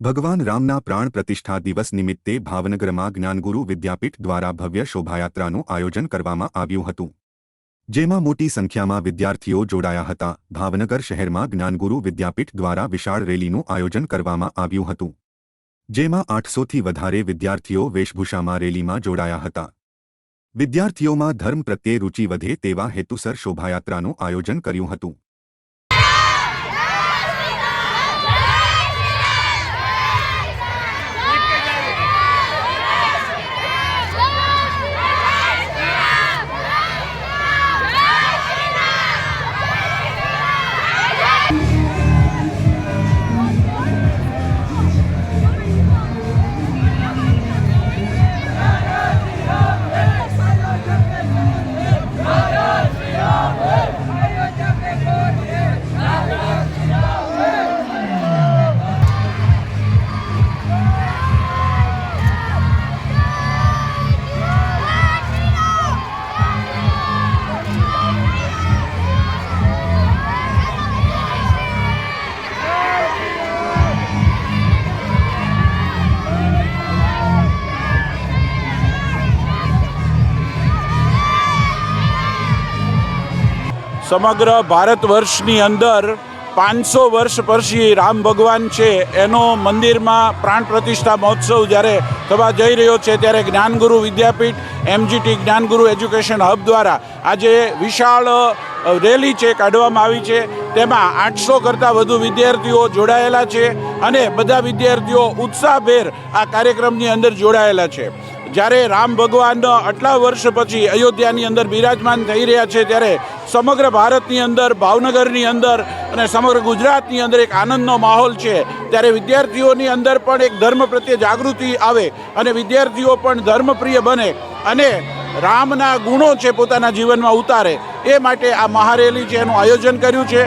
ભગવાન રામના પ્રાણ પ્રતિષ્ઠા દિવસ નિમિત્તે ભાવનગરમાં જ્ઞાનગુરુ વિદ્યાપીઠ દ્વારા ભવ્ય શોભાયાત્રાનું આયોજન કરવામાં આવ્યું હતું. જેમાં મોટી સંખ્યામાં વિદ્યાર્થીઓ જોડાયા હતા. ભાવનગર શહેરમાં જ્ઞાનગુરુ વિદ્યાપીઠ દ્વારા વિશાળ રેલીનું આયોજન કરવામાં આવ્યું હતું. જેમાં આઠસોથી વધારે વિદ્યાર્થીઓ વેશભૂષામાં રેલીમાં જોડાયા હતા. વિદ્યાર્થીઓમાં ધર્મ પ્રત્યે રૂચિ વધે તેવા હેતુસર શોભાયાત્રાનું આયોજન કર્યું હતું. સમગ્ર ભારત વર્ષની અંદર પાંચસો વર્ષ પછી રામ ભગવાન છે, એનો મંદિરમાં પ્રાણ પ્રતિષ્ઠા મહોત્સવ જ્યારે થવા જઈ રહ્યો છે, ત્યારે જ્ઞાનગુરુ વિદ્યાપીઠ એમજીટી જ્ઞાનગુરુ એજ્યુકેશન હબ દ્વારા આજે વિશાળ રેલી છે, કાઢવામાં આવી છે. તેમાં આઠસો કરતાં વધુ વિદ્યાર્થીઓ જોડાયેલા છે અને બધા વિદ્યાર્થીઓ ઉત્સાહભેર આ કાર્યક્રમની અંદર જોડાયેલા છે. જ્યારે રામ ભગવાન આટલા વર્ષ પછી અયોધ્યાની અંદર બિરાજમાન થઈ રહ્યા છે, ત્યારે સમગ્ર ભારતની અંદર, ભાવનગરની અંદર અને સમગ્ર ગુજરાતની અંદર એક આનંદનો માહોલ છે. ત્યારે વિદ્યાર્થીઓની અંદર પણ એક ધર્મ પ્રત્યે જાગૃતિ આવે અને વિદ્યાર્થીઓ પણ ધર્મપ્રિય બને અને રામના ગુણો છે પોતાના જીવનમાં ઉતારે. એ માટે આ મહારેલી છે, એનું આયોજન કર્યું છે.